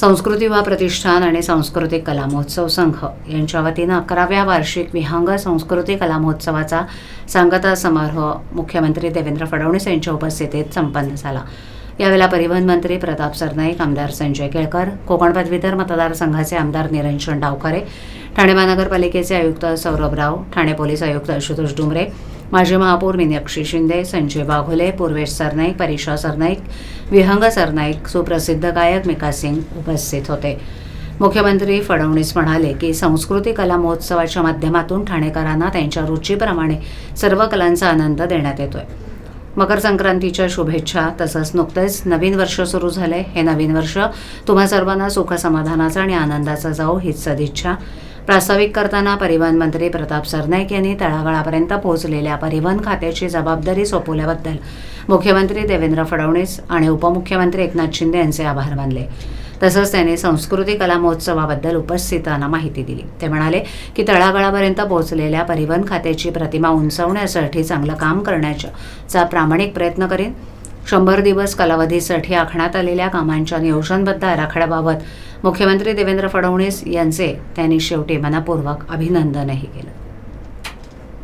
संस्कृती वा प्रतिष्ठान आणि सांस्कृतिक कला महोत्सव संघ यांच्या वतीनं अकराव्या वार्षिक विहंग संस्कृती कला महोत्सवाचा सांगता समारोह मुख्यमंत्री देवेंद्र फडणवीस यांच्या उपस्थितीत संपन्न झाला. यावेळेला परिवहन मंत्री प्रताप सरनाईक आमदार संजय केळकर कोकण पदवीधर मतदारसंघाचे आमदार निरंजन डावखरे ठाणे महानगरपालिकेचे आयुक्त सौरभ राव ठाणे पोलीस आयुक्त आशुतोष डुमरे माजी महापौर मीनाक्षी शिंदे संजय वाघोले पूर्वेश सरनाईक परीक्षा सरनाईक विहंग सरनाईक सुप्रसिद्ध गायक मिका सिंग उपस्थित होते. मुख्यमंत्री फडणवीस म्हणाले की संस्कृती कला महोत्सवाच्या माध्यमातून ठाणेकरांना त्यांच्या रुचीप्रमाणे सर्व कलांचा आनंद देण्यात येतोय. मकर संक्रांतीच्या शुभेच्छा तसंच नुकतेच नवीन वर्ष सुरू झाले. हे नवीन वर्ष तुम्हा सर्वांना सुख समाधानाचं आणि आनंदाचं जाऊ हीच सदिच्छा. प्रास्ताविक करताना परिवहन मंत्री प्रताप सरनाईक यांनी तळागाळापर्यंत पोहोचलेल्या परिवहन खात्याची जबाबदारी सोपवल्याबद्दल मुख्यमंत्री देवेंद्र फडणवीस आणि उपमुख्यमंत्री एकनाथ शिंदे यांचे आभार मानले. तसंच त्यांनी संस्कृती कला महोत्सवाबद्दल उपस्थितांना माहिती दिली. ते म्हणाले की तळागाळापर्यंत पोहोचलेल्या परिवहन खात्याची प्रतिमा उंचावण्यासाठी चांगलं काम करण्याचा प्रामाणिक प्रयत्न करेन. शंभर दिवस कालावधीसाठी आखण्यात आलेल्या कामांच्या नियोजनबद्ध आराखड्याबाबत मुख्यमंत्री देवेंद्र फडणवीस यांचे त्यांनी शेवटी मनपूर्वक अभिनंदनही केलं.